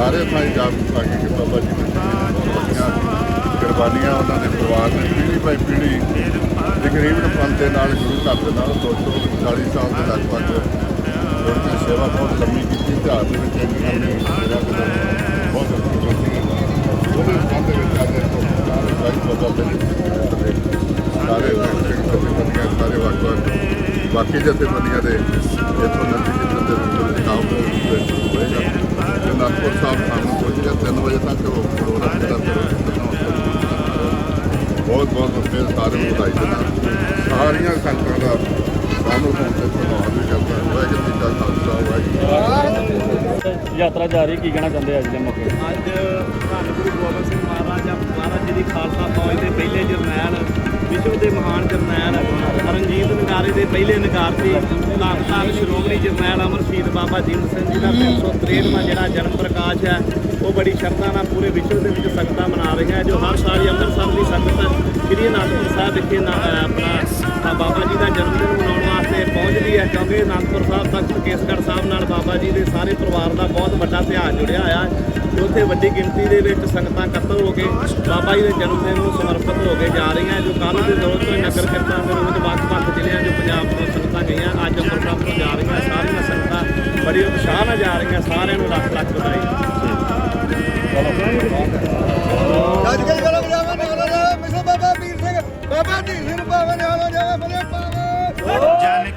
ਸਾਰੇ ਥਾਂ ਜਾਬ ਕੀਤਾ ਕਿ ਬਾਬਾ ਜੀ ਨੇ ਕੁਰਬਾਨੀਆਂ ਉਹਨਾਂ ਦੇ ਪਰਿਵਾਰ ਨੇ, ਪੀੜੀ ਬਾਈ ਪੀੜੀ ਤਕਰੀਬਨ ਫੰਡ ਦੇ ਨਾਲ ਸ਼ੁਰੂ ਕਰ ਦਿੱਤਾ 240 ਸਾਲ ਦੇ ਲਗਭਗ ਉਹਨਾਂ ਸੇਵਾ ਬਹੁਤ ਲੰਮੀ ਕੀਤੀ ਘਰ ਦੇ ਵਿੱਚ ਇੱਕ ਨਾਮੇ ਬਹੁਤ ਉਹਦੇ ਪੰਥ ਦੇ ਵਿੱਚ ਆਦੇ ਤੋਂ ਸਾਰੇ ਬਦਲਦੇ ਨੇ ਸਾਰੇ ਜਥੇਬੰਦੀਆਂ ਸਾਰੇ ਵਕਤ ਵਕਤ ਬਾਕੀ ਜਥੇਬੰਦੀਆਂ ਦੇ ਇਥੋਂ ਨਜ਼ਦੀਕ ਦੇ ਦਿਖਾਓ ਹੋਏਗਾ 3 ਵਜੇ ਤੱਕ ਉਹ ਪ੍ਰੋਗਰਾਮ ਜਿਹੜਾ ਫਿਰ ਬਹੁਤ ਬਹੁਤ ਫਿਰ ਸਾਰੇ ਨੂੰ ਵਧਾਈ ਦੇਣਾ ਸਾਰੀਆਂ ਸੰਗਤਾਂ ਦਾ ਸਾਨੂੰ ਹੁਣ ਤੇ ਪ੍ਰਭਾਵ ਵੀ ਕਰਦਾ ਹੈ ਵਾਹਿਗੁਰੂ ਜੀ ਕਾ ਖਾਲਸਾ ਵਾਹਿਗੁਰੂ ਜੀ ਕੀ ਫਤਿਹ। ਯਾਤਰਾ ਜਾਰੀ ਕੀ ਕਹਿਣਾ ਚਾਹੁੰਦੇ ਅੱਜ ਦੇ ਮੌਕੇ? ਅੱਜ ਧੰਨ ਗੁਰੂ ਗੋਬਿੰਦ ਸਿੰਘ ਮਹਾਰਾਜ ਮਹਾਰਾਜ ਜੀ ਦੀ ਖਾਲਸਾ ਫੌਜ ਦੇ ਪਹਿਲੇ ਜਰਨੈਲ ਰਣਜੀਤ ਦੇ ਪਹਿਲੇ ਨਗਾਰਤੀ ਧੰਨ ਧੰਨ ਸ਼੍ਰੋਮਣੀ ਜਰਨੈਲ ਅਮਰ ਬਾਬਾ ਜੀਵਨ ਸਿੰਘ ਜੀ ਦਾ 363ਵਾਂ ਜਿਹੜਾ ਜਨਮ ਪ੍ਰਕਾਸ਼ ਹੈ, ਉਹ ਬੜੀ ਸ਼ਰਧਾ ਨਾਲ ਪੂਰੇ ਵਿਸ਼ਵ ਦੇ ਵਿੱਚ ਸੰਗਤਾਂ ਮਨਾ ਰਹੀਆਂ ਜੋ ਹਰ ਸਾਲ ਹੀ ਅੰਮ੍ਰਿਤਸਰ ਦੀ ਸੰਗਤ ਸ੍ਰੀ ਅਨੰਦਪੁਰ ਸਾਹਿਬ ਵਿਖੇ ਆਪਣਾ ਬਾਬਾ ਜੀ ਦਾ ਜਨਮ ਦਿਨ ਮਨਾਉਣ ਵਾਸਤੇ ਪਹੁੰਚਦੀ ਹੈ, ਕਿਉਂਕਿ ਅਨੰਦਪੁਰ ਸਾਹਿਬ ਤੱਕ ਕੇਸਗੜ੍ਹ ਸਾਹਿਬ ਨਾਲ ਬਾਬਾ ਜੀ ਦੇ ਸਾਰੇ ਪਰਿਵਾਰ ਦਾ ਬਹੁਤ ਵੱਡਾ ਇਤਿਹਾਸ ਜੁੜਿਆ ਹੋਇਆ ਹੈ ਉੱਥੇ ਵੱਡੀ ਗਿਣਤੀ ਦੇ ਵਿੱਚ ਸੰਗਤਾਂ ਇਕੱਤਰ ਹੋ ਕੇ ਬਾਬਾ ਜੀ ਦੇ ਜਨਮ ਦਿਨ ਨੂੰ ਸਮਰਪਿਤ ਹੋ ਕੇ ਜਾ ਰਹੀਆਂ ਜੋ ਕੱਲ੍ਹ ਦੇ ਦੌਰ ਤੋਂ ਹੀ ਨਗਰ ਕੀਰਤਨ ਦੇ ਰੋਜ਼ ਵੱਖ-ਵੱਖ ਪੰਜਾਬ ਤੋਂ ਸੰਗਤਾਂ ਗਈਆਂ। ਅੱਜ ਅੰਮ੍ਰਿਤਸਰ ਤੋਂ ਜਾ ਰਹੀਆਂ ਸਾਰੀਆਂ ਸੰਗਤਾਂ ਬੜੀ ਉਤਸ਼ਾਹ ਨਾਲ ਜਾ ਰਹੀਆਂ ਸਾਰਿਆਂ ਨੂੰ ਲੱਖ ਲੱਖ ਵਧਾਈ। ਬਾਬਾ ਵੀਰ ਸਿੰਘ ਬਾਬਾ ਢੀਰ ਸਿੰਘ ਜਾਵੇ ਬਲੇ ਪਾਵੇ ਜਨ